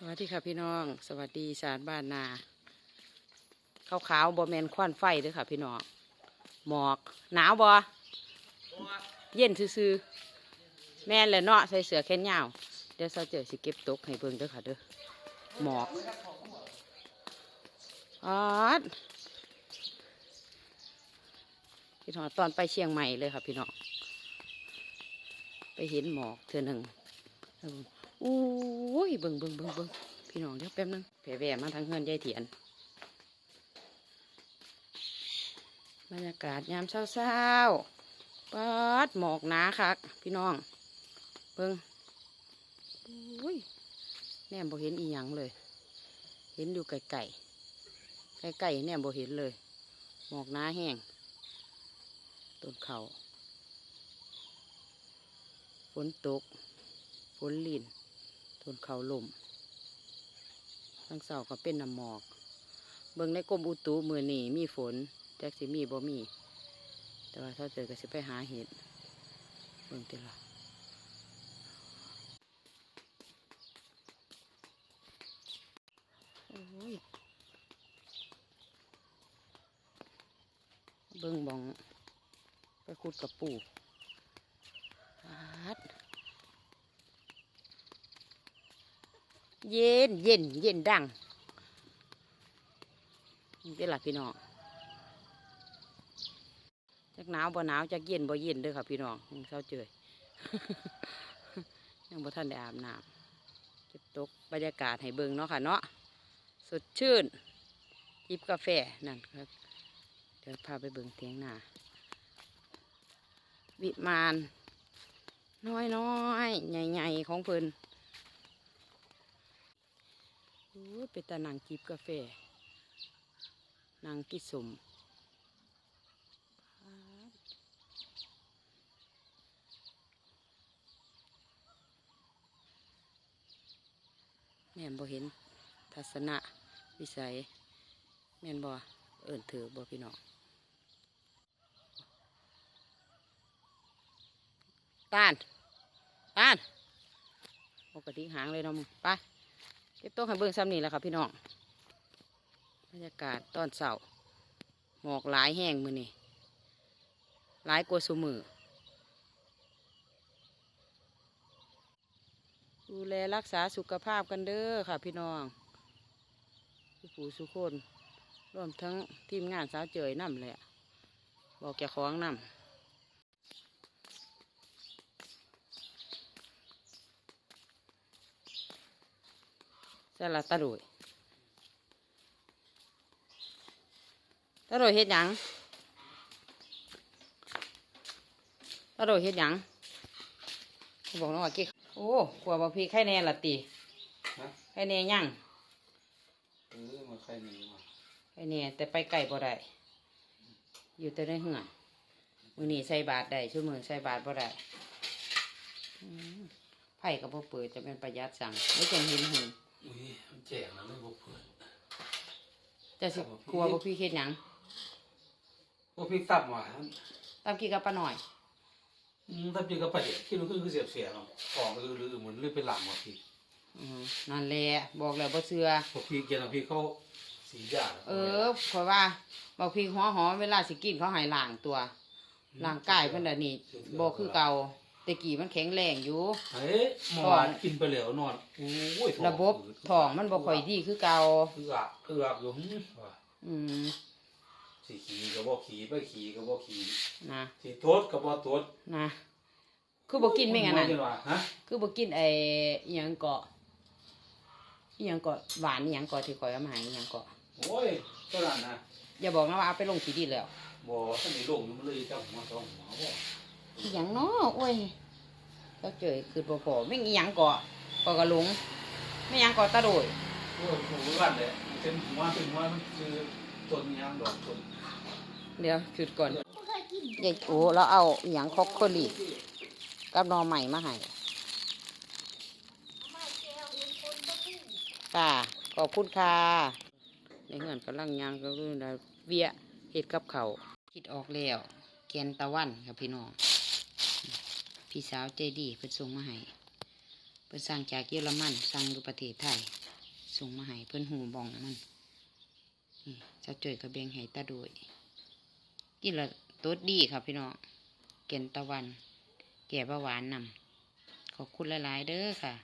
สวัสดีค่ะพี่น้อง สวัสดีสารบ้านนาขาวขาวบอแมนควันไฟเด้วยค่ะ พี่น้องหมอกหนาวบอเย็นซื่อๆแม่นเลยเนาะใส่เสือแขนยาวเดี๋ยวเราเจอสิเก็บตกให้เบิ่งเด้อค่ะเด้อหมอกอดพี่น้องตอนไปเชียงใหม่เลยค่ะพี่น้องไปเห็นหมอกเธอหนึ่ง อู้ยเบิ่งเบิ่งเบิ่งเบิ่งพี่น้องเดี๋ยวแป๊บนึงแผ่แว่มาทางเฮือนยายเถียนบรรยากาศยามเช้าเช้าปัดหมอกหนาคักพี่น้อง เบิ่งอุ้ยแนมบ่เห็นอีหยังเลย เห็นอยู่ไกลไก่ไกลไก่แนมบ่เห็นเลย หมอกหนาแห้งต้นเขาฝนตกฝนลิน นเขาลมทั้งเสาก็เป็นน้ำหมอก เบิ่งในกรมอุตุมือนี่มีฝนแจ็คสิมีบ่มี แต่ว่าถ้าเจอก็สิไปหาเห็ดเบิ่งติละโอ้ยเบิ่งบองไปขุดกับปูปัด เย็นเย็นเย็นดังนี่เป็นหลักพี่น้องจากหนาวบ่หนาวจากเย็นบ่เย็นเด้อค่ะพี่น้องเศร้าเจยยังบ่ทันได้อาบน้ำเก็บตกบรรยากาศให้เบิ่งเนาะค่ะเนาะสดชื่นจิบกาแฟนั่นครับเดี๋ยวพาไปเบิ่งเตียงหน้าวิมานน้อยน้อยๆใหญ่ๆของเพิ่น อ้ยเป็นตานังจิบกาแฟนางกิสมแม่นบ่เห็นทัศนะวิสัย แม่นบ่เอิ่นถือบ่พี่น้องตานตานปกติหางเลยนาะมึงไป เก็บโต๊ะให้เบิ่งซ้ำนี่แหละครับพี่น้องบรรยากาศตอนเสาร์หมอกหลายแห้งมือนี่หลายกว่าสมือดูแลรักษาสุขภาพกันเด้อค่ะพี่น้องสุผู้สุคนรวมทั้งทีมงานสาวเจยน้ำเลยบอกแกของน้ำ ใส่ละตะดุยตะดุยเฮ็ดหยังตะดุยเฮ็ดหยังเขาบอกน้องว่ากิ๊กโอ้ขวบพี่ไข่แน่ละตีฮะไข่แน่ยังเออมาใครหนีมาไข่แน่แต่ไปไก่บ่ได้อยู่แต่ในเหือนมือนี้ใส่บาทได้ชั่วมือใส่บาทบ่ได้อืมไผ่กับบ่เปิดจะเป็นประหยัดสั่งไม่จังเห็นหง อุ้ยมันแจกนะไม่บอกเพื่อนจะสิกลัวบ่พี่เฮ็ดหยังพวกพี่ตับมาตามกี้กับป้าหน่อยอืมตับจีกับประเดี๋ยวคิดว่าคือเสียบเสียเนาะของอือหรือเหมือนเรื่องเป็นหลังว่ะพี่อืมนั่นแหละบอกแล้วบ่เชื่อพวกพี่เกียนพี่เขาสีหยาดเออเพราะว่าบอกพี่หัวหอมเวลาสิกินเขาให้ล้างตัวร่างกายเพิ่นน่ะนี่บ่คือเก่า แต่กี้มันแข็งแรงอยู่ เฮ้ยเมื่อวานกินไปแล้วนอนโอ้ยท้องระบบท้องมันบ่ค่อยดีคือเก่าเอือกเอือกอยู่หึว่ะอืมสีขี่ก็บ่ขี่ไปขี่ก็บ่ขี่นะสีโทษก็บ่โทษนะคือบ่กินไม่งั้นน่ะว่าจังว่าฮะคือบ่กินไอ้อิหยังเกาะอิหยังเกาะหวานอิหยังเกาะที่ข่อยเอามาให้อิหยังเกาะโอ้ยเท่านั้นนะอย่าบอกนะว่าเอาไปลงขี้ดินแล้วบ่ท่านได้ลงอยู่มันเลยเจ้าหัวสองหัวบ่ อิหยังเนาะโอ้ยเราเจอคือบ่พอไม่อิหยังเกาะเกาะกะหลงไม่อิหยังเกาะตะโดยโอ้ยหมูกันเลยมันเป็นหัวเป็นหัวมันคือต้นยางดอกต้นเดี๋ยวจุดก่อนยายโอ้เราเอาอหย่างคอกโคลีกับหนอใหม่มาให้ค่ะขอบคุณค่ะในเงินกำลังยางก็รู้นะเวียเห็ดกับเขาวคิดออกแล้วแกนตะวันครับพี่น้อง พี่สาวเจดีเพิ่นส่งมาให้เพิ่นสั่งจากเยอรมันสั่งอยู่ประเทศไทยส่งมาให้เพิ่นหูบองมันนี่เจ้าจ่อยกับเบงให้ตาโดยกินละตัวดีครับพี่น้องเกนตะวัน แก่เบาหวานนำขอบคุณหลาย ๆ เด้อค่ะ